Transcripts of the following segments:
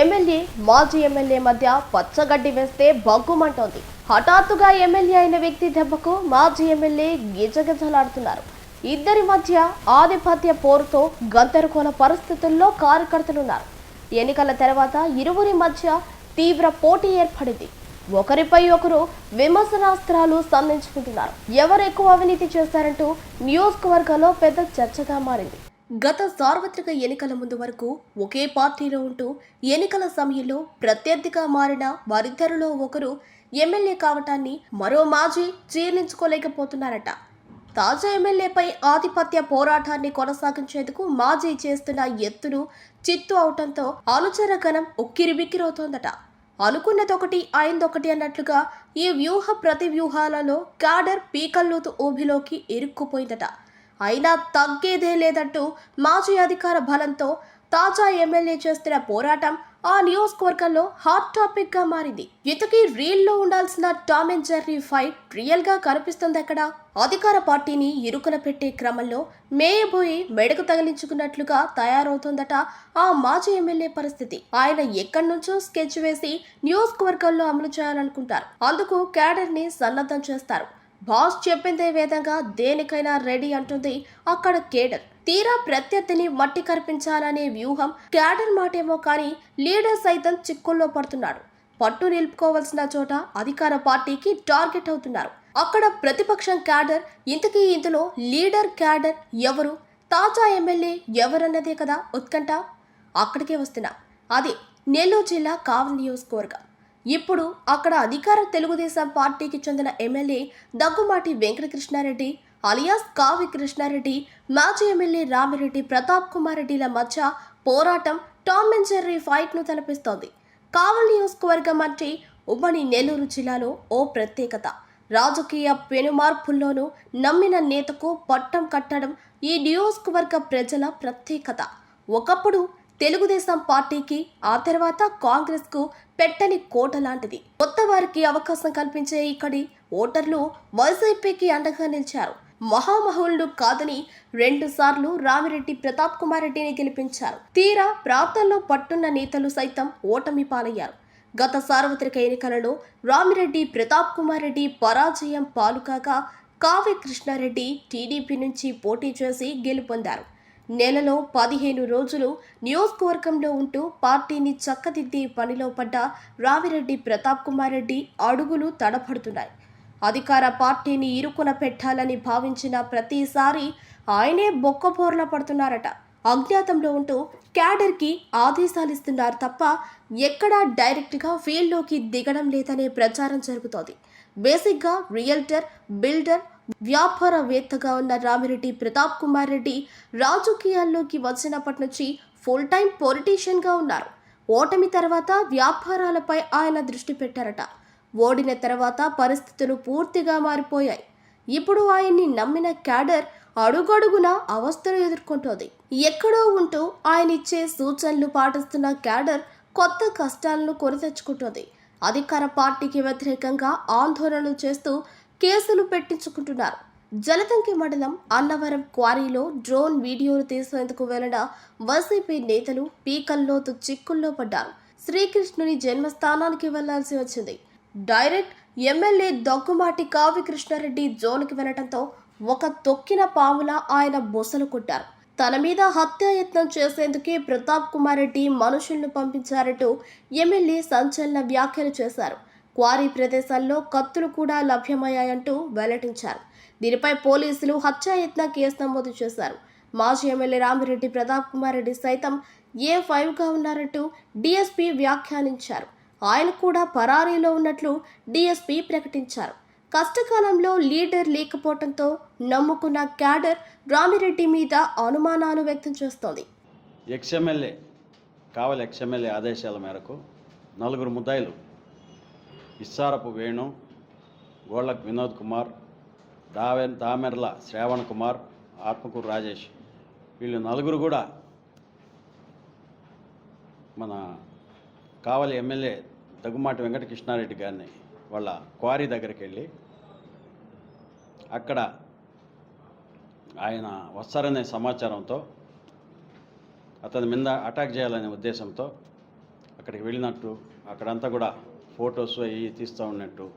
MLA మాజీ MLA మధ్య పచ్చగడ్డి వేస్తే బగ్గుమంటోంది హఠాత్తుగా ఎమ్మెల్యే అయిన వ్యక్తి దెబ్బకు మాజీ ఎమ్మెల్యే గిజగిజలాడుతున్నారు. ఇద్దరి మధ్య ఆధిపత్య పోరుతో గందరగోళ పరిస్థితుల్లో కార్యకర్తలున్నారు. ఎన్నికల తర్వాత ఇరువురి మధ్య తీవ్ర పోటీ ఏర్పడింది. ఒకరిపై ఒకరు విమర్శనాస్త్రాలు సంధించుకుంటున్నారు ఎవరు ఎక్కువ అవినీతి చేశారంటూ నియోజకవర్గంలో పెద్ద చర్చగా మారింది. గత సార్వత్రిక ఎన్నికల ముందు వరకు ఒకే పార్టీలో ఉంటూ ఎన్నికల సమయంలో ప్రత్యర్థిగా మారిన వారిద్దరిలో ఒకరు ఎమ్మెల్యే కావటాన్ని మరో మాజీ జీర్ణించుకోలేకపోతున్నారట. తాజా ఎమ్మెల్యేపై ఆధిపత్య పోరాటాన్ని కొనసాగించేందుకు మాజీ చేస్తున్న ఎత్తులు చిత్తు అవటంతో ఆలోచన గణం ఉక్కిరిబిక్కిరవుతోందట. అనుకున్నదొకటి అయిందొకటి అన్నట్లుగా ఈ వ్యూహ ప్రతి వ్యూహాలలో క్యాడర్ పీకల్లోతు ఊబిలోకి ఇరుక్కుపోయిందట. అయినా తగ్గేదే లేదంటూ మాజీ అధికార బలంతో తాజా ఎమ్మెల్యే చేస్తున్న పోరాటం ఆ నియోజకవర్గంలో హాట్ టాపిక్గా మారింది. ఇతకి రీల్లో ఉండాల్సిన టామ్ అండ్ జెర్రీ ఫైట్ రియల్గా కనిపిస్తుంది అక్కడ. అధికార పార్టీని ఇరుకున పెట్టే క్రమంలో మేయబోయి మెడకు తగిలించుకున్నట్లుగా తయారవుతోందట ఆ మాజీ ఎమ్మెల్యే పరిస్థితి. ఆయన ఎక్కడి నుంచో స్కెచ్ వేసి నియోజకవర్గంలో అమలు చేయాలనుకుంటారు. అందుకు క్యాడర్ని సన్నద్ధం చేస్తారు. బాస్ చెప్పిందే విధంగా దేనికైనా రెడీ అంటుంది అక్కడ కేడర్. తీరా ప్రత్యర్థిని మట్టి కరిపించాలనే వ్యూహం క్యాడర్ మాటేమో కానీ లీడర్ సైతం చిక్కుల్లో పడుతున్నాడు. పట్టు నిలుపుకోవాల్సిన చోట అధికార పార్టీకి టార్గెట్ అవుతున్నారు. అక్కడ ప్రతిపక్షం క్యాడర్ ఇంతకీ ఇందులో లీడర్ క్యాడర్ ఎవరు? తాజా ఎమ్మెల్యే ఎవరన్నదే కదా ఉత్కంఠ. అక్కడికే వస్తున్నా. అది నెల్లూరు జిల్లా కావలి నియోజకవర్గం. ఇప్పుడు అక్కడ అధికార తెలుగుదేశం పార్టీకి చెందిన ఎమ్మెల్యే దగ్గుమాటి వెంకటకృష్ణారెడ్డి అలియాస్ కావి కృష్ణారెడ్డి మాజీ ఎమ్మెల్యే రామిరెడ్డి ప్రతాప్ కుమార్ రెడ్డిల మధ్య పోరాటం టామ్ అండ్ జెర్రీ ఫైట్ను తలపిస్తోంది. కావల్ నియోజకవర్గం అంటే ఉమ్మడి నెల్లూరు జిల్లాలో ఓ ప్రత్యేకత. రాజకీయ పెనుమార్పుల్లోనూ నమ్మిన నేతకు పట్టం కట్టడం ఈ నియోజకవర్గ ప్రజల ప్రత్యేకత. ఒకప్పుడు తెలుగుదేశం పార్టీకి ఆ తర్వాత కాంగ్రెస్కు పెట్టని కోట లాంటిది. కొత్త వారికి అవకాశం కల్పించే ఇక్కడి ఓటర్లు వైసీపీకి అండగా నిలిచారు. మహామహులు కాదని రెండు సార్లు రామిరెడ్డి ప్రతాప్ కుమార్ రెడ్డిని గెలిపించారు. తీరా ప్రాంతంలో పట్టున్న నేతలు సైతం ఓటమి పాలయ్యారు. గత సార్వత్రిక ఎన్నికలలో రామిరెడ్డి ప్రతాప్ కుమార్ రెడ్డి పరాజయం పాలుకాక కావ్య కృష్ణారెడ్డి టీడీపీ నుంచి పోటీ చేసి గెలుపొందారు. నెలలో పదిహేను రోజులు నియోజకవర్గంలో ఉంటూ పార్టీని చక్కదిద్దే పనిలో పడ్డ రావిరెడ్డి ప్రతాప్ కుమార్ రెడ్డి అడుగులు తడపడుతున్నాయి. అధికార పార్టీని ఇరుకున పెట్టాలని భావించిన ప్రతిసారి ఆయనే బొక్కబోర్ల పడుతున్నారట. అజ్ఞాతంలో ఉంటూ క్యాడర్కి ఆదేశాలు ఇస్తున్నారు తప్ప ఎక్కడా డైరెక్ట్గా ఫీల్డ్లోకి దిగడం లేదనే ప్రచారం జరుగుతోంది. బేసిక్గా రియల్టర్ బిల్డర్ వ్యాపారవేత్తగా ఉన్న రామిరెడ్డి ప్రతాప్ కుమార్ రెడ్డి రాజకీయాల్లోకి వచ్చినప్పటి నుంచి ఫుల్ టైం పొలిటీషియన్గా ఉన్నారు. ఓటమి తర్వాత వ్యాపారాలపై ఆయన దృష్టి పెట్టారట. ఓడిన తర్వాత పరిస్థితులు పూర్తిగా మారిపోయాయి. ఇప్పుడు ఆయన్ని నమ్మిన క్యాడర్ అడుగడుగున అవస్థలు ఎదుర్కొంటోంది. ఎక్కడో ఉంటూ ఆయన ఇచ్చే సూచనలు పాటిస్తున్న క్యాడర్ కొత్త కష్టాలను కొని తెచ్చుకుంటోంది అధికార పార్టీకి వ్యతిరేకంగా ఆందోళనలు చేస్తూ కేసులు పెట్టించుకుంటున్నారు. జలతంకి మండలం అన్నవరం క్వారీలో డ్రోన్ వీడియోలు తీసేందుకు వెళ్ళిన వైసీపీ నేతలు పీకల్లోతు చిక్కుల్లో పడ్డారు. శ్రీకృష్ణుని జన్మస్థానానికి వెళ్ళాల్సి వచ్చింది. డైరెక్ట్ ఎమ్మెల్యే దగ్గుమాటి కావి కృష్ణారెడ్డి జోన్కి వెళ్ళడంతో ఒక తొక్కిన పాములా ఆయన బొసలు కొట్టారు. తన మీద హత్యాయత్నం చేసేందుకే ప్రతాప్ కుమార్ రెడ్డి మనుషులను పంపించారంటూ ఎమ్మెల్యే సంచలన వ్యాఖ్యలు చేశారు. క్వారీ ప్రదేశాల్లో కత్తులు కూడా లభ్యమయ్యాయంటూ వెల్లడించారు. దీనిపై పోలీసులు హత్యాయత్న కేసు నమోదు చేశారు. మాజీ ఎమ్మెల్యే రామిరెడ్డి ప్రతాప్ కుమార్ రెడ్డి సైతం ఏ ఫైవ్గా ఉన్నారంటూ డీఎస్పీ వ్యాఖ్యానించారు. ఆయన కూడా పరారీలో ఉన్నట్లు డీఎస్పీ ప్రకటించారు. కష్టకాలంలో లీడర్ లేకపోవడంతో నమ్ముకున్న క్యాడర్ రామిరెడ్డి మీద అనుమానాలు వ్యక్తం చేస్తోంది. ఎక్స్ఎమ్మెల్యే కావాలి ఎక్స్ఎమ్మెల్యే ఆదేశాల మేరకు నలుగురు ముద్దాయిలు ఇస్సారపు వేణు గోళ్ళక్ వినోద్ కుమార్ దావె దామెర్ల శ్రావణ్ కుమార్ ఆత్మకూరు రాజేష్. వీళ్ళు నలుగురు కూడా మన కావలి ఎమ్మెల్యే దగ్గుమాటి వెంకటకృష్ణారెడ్డి గారిని వాళ్ళ క్వారీ దగ్గరికి వెళ్ళి అక్కడ ఆయన వస్తారనే సమాచారంతో అతని మీద అటాక్ చేయాలనే ఉద్దేశంతో అక్కడికి వెళ్ళినట్టు అక్కడంతా కూడా ఫొటోస్ అవి తీస్తూ ఉన్నట్టు.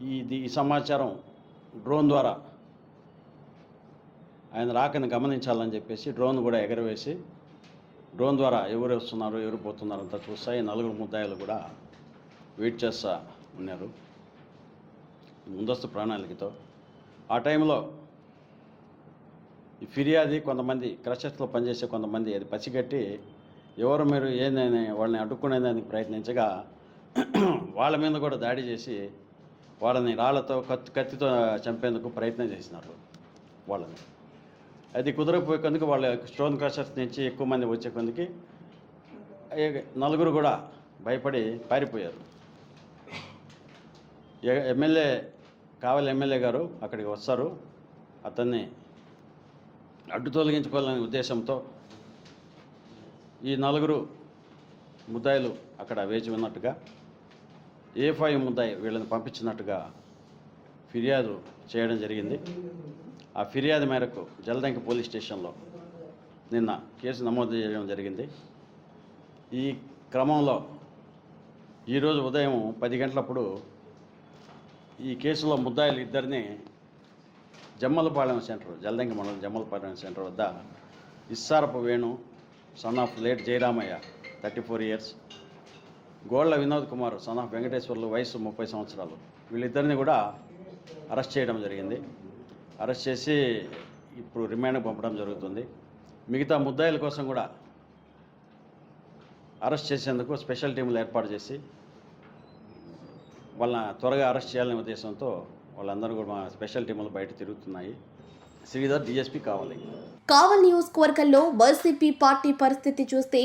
ఇది ఈ సమాచారం డ్రోన్ ద్వారా ఆయన రాకని గమనించాలని చెప్పేసి డ్రోన్ కూడా ఎగరవేసి డ్రోన్ ద్వారా ఎవరు వస్తున్నారు ఎవరు పోతున్నారు అంతా చూస్తా ఈ నలుగురు ముద్దాయిలు కూడా వెయిట్ చేస్తూ ఉన్నారు. ముందస్తు ప్రణాళికతో. ఆ టైంలో ఈ ఫిర్యాది కొంతమంది క్రషర్స్లో పనిచేసే కొంతమంది అది పసిగట్టి ఎవరు మీరు ఏందని వాళ్ళని అడ్డుకునేదానికి ప్రయత్నించగా వాళ్ళ మీద కూడా దాడి చేసి వాళ్ళని రాళ్ళతో కత్తి కత్తితో చంపేందుకు ప్రయత్నం చేసినారు వాళ్ళని. అది కుదరకపోయే కొందుకు వాళ్ళ స్టోన్ క్రషర్స్ నుంచి ఎక్కువ మంది వచ్చే కొందుకి నలుగురు కూడా భయపడి పారిపోయారు. ఎమ్మెల్యే కావాలి ఎమ్మెల్యే గారు అక్కడికి వస్తారు. అతన్ని అడ్డు తొలగించుకోవాలనే ఉద్దేశంతో ఈ నలుగురు ముద్దాయిలు అక్కడ వేచి ఉన్నట్టుగా ఏ ఫైవ్ ముద్దాయి వీళ్ళని పంపించినట్టుగా ఫిర్యాదు చేయడం జరిగింది. ఆ ఫిర్యాదు మేరకు జలదంకి పోలీస్ స్టేషన్లో నిన్న కేసు నమోదు చేయడం జరిగింది. ఈ క్రమంలో ఈరోజు ఉదయం పది గంటలప్పుడు ఈ కేసులో ముద్దాయిలు ఇద్దరిని జమ్మలపాలెం సెంటర్ జలదంకి మండలం జమ్మలపాలెం సెంటర్ వద్ద Issarapu Venu son of late Jayaramaiah thirty four years Golla Vinod Kumar son of Venkateswarlu వయసు ముప్పై సంవత్సరాలు. వీళ్ళిద్దరిని కూడా అరెస్ట్ చేయడం జరిగింది. అరెస్ట్ చేసి ఇప్పుడు రిమాండ్కి పంపడం జరుగుతుంది. మిగతా ముద్దాయిల కోసం కూడా అరెస్ట్ చేసేందుకు స్పెషల్ టీములు ఏర్పాటు చేసి వాళ్ళని త్వరగా అరెస్ట్ చేయాలనే ఉద్దేశంతో వాళ్ళందరూ కూడా మా స్పెషల్ టీములు బయట తిరుగుతున్నాయి. శ్రీధర్ డిఎస్పీ కావాలి. కావల్ నియోజకవర్గంలో వైసీపీ పార్టీ పరిస్థితి చూస్తే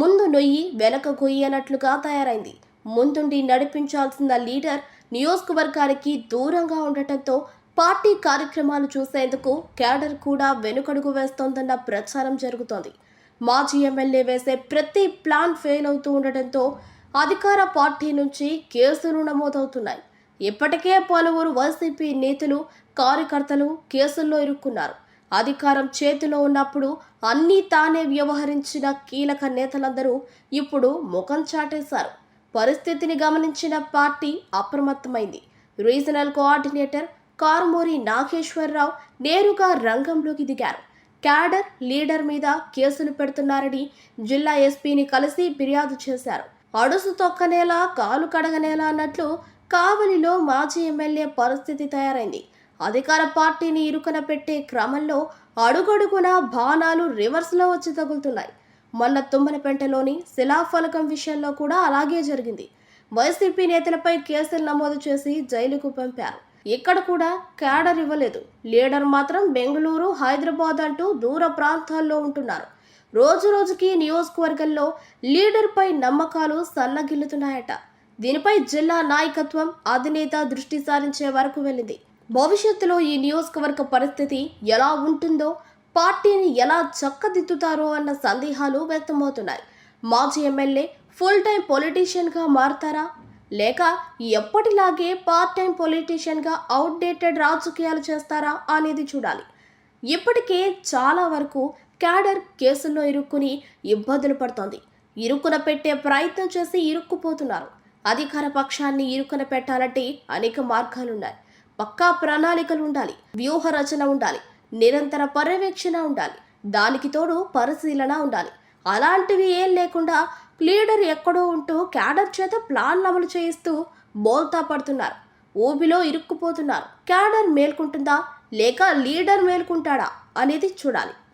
ముందు నొయ్యి వెనక గొయ్యి అన్నట్లుగా తయారైంది. ముందుండి నడిపించాల్సిన లీడర్ నియోజకవర్గానికి దూరంగా ఉండటంతో పార్టీ కార్యక్రమాలు చూసేందుకు క్యాడర్ కూడా వెనుకడుగు వేస్తోందన్న ప్రచారం జరుగుతోంది. మాజీ ఎమ్మెల్యే వేసే ప్రతి ప్లాన్ ఫెయిల్ అవుతూ ఉండటంతో అధికార పార్టీ నుంచి కేసులు నమోదవుతున్నాయి. ఇప్పటికే పలువురు వైసీపీ నేతలు కార్యకర్తలు కేసుల్లో ఇరుక్కున్నారు. అధికారం చేతిలో ఉన్నప్పుడు అన్నీ తానే వ్యవహరించిన కీలక నేతలందరూ ఇప్పుడు ముఖం చాటేశారు. పరిస్థితిని గమనించిన పార్టీ అప్రమత్తమైంది. రీజనల్ కోఆర్డినేటర్ కారుమూరి నాగేశ్వరరావు నేరుగా రంగంలోకి దిగారు. క్యాడర్ లీడర్ మీద కేసులు పెడుతున్నారని జిల్లా ఎస్పీని కలిసి ఫిర్యాదు చేశారు. అడుసు తొక్కనేలా కాలు కడగనేలా అన్నట్లు కావలిలో మాజీ ఎమ్మెల్యే పరిస్థితి తయారైంది. అధికార పార్టీని ఇరుకన పెట్టే క్రమంలో అడుగడుగున బాణాలు రివర్స్లో వచ్చి తగులుతున్నాయి. మొన్న తుమ్మలపెంటలోని శిలాఫలకం విషయంలో కూడా అలాగే జరిగింది. వైసీపీ నేతలపై కేసులు నమోదు చేసి జైలుకు పంపారు. ఇక్కడ కూడా క్యాడర్ ఇవ్వలేదు. లీడర్ మాత్రం బెంగళూరు హైదరాబాద్ అంటూ దూర ప్రాంతాల్లో ఉంటున్నారు. రోజు రోజుకి నియోజకవర్గంలో లీడర్పై నమ్మకాలు సన్నగిల్లుతున్నాయట. దీనిపై జిల్లా నాయకత్వం అధినేత దృష్టి సారించే వరకు వెళ్ళింది. భవిష్యత్తులో ఈ నియోజకవర్గ పరిస్థితి ఎలా ఉంటుందో పార్టీని ఎలా చక్కదిద్దుతారో అన్న సందేహాలు వ్యక్తమవుతున్నాయి. మాజీ ఎమ్మెల్యే ఫుల్ టైం పొలిటీషియన్గా మారతారా? లేక ఎప్పటిలాగే పార్ట్ టైం పొలిటీషియన్గా అవుట్డేటెడ్ రాజకీయాలు చేస్తారా అనేది చూడాలి. ఇప్పటికే చాలా వరకు క్యాడర్ కేసుల్లో ఇరుక్కుని ఇబ్బందులు పడుతోంది. ఇరుకున పెట్టే ప్రయత్నం చేసి ఇరుక్కుపోతున్నారు. అధికార పక్షాన్ని ఇరుకున పెట్టాలంటే అనేక మార్గాలున్నాయి. పక్కా ప్రణాళికలు ఉండాలి వ్యూహ రచన ఉండాలి నిరంతర పర్యవేక్షణ ఉండాలి దానికి తోడు పరిశీలన ఉండాలి. అలాంటివి ఏం లేకుండా లీడర్ ఎక్కడో ఉంటూ క్యాడర్ చేత ప్లాన్ అమలు చేయిస్తూ బోల్తా పడుతున్నారు. ఊబిలో ఇరుక్కుపోతున్నారు. క్యాడర్ మేల్కుంటుందా? లేక లీడర్ మేల్కుంటాడా? అనేది చూడాలి.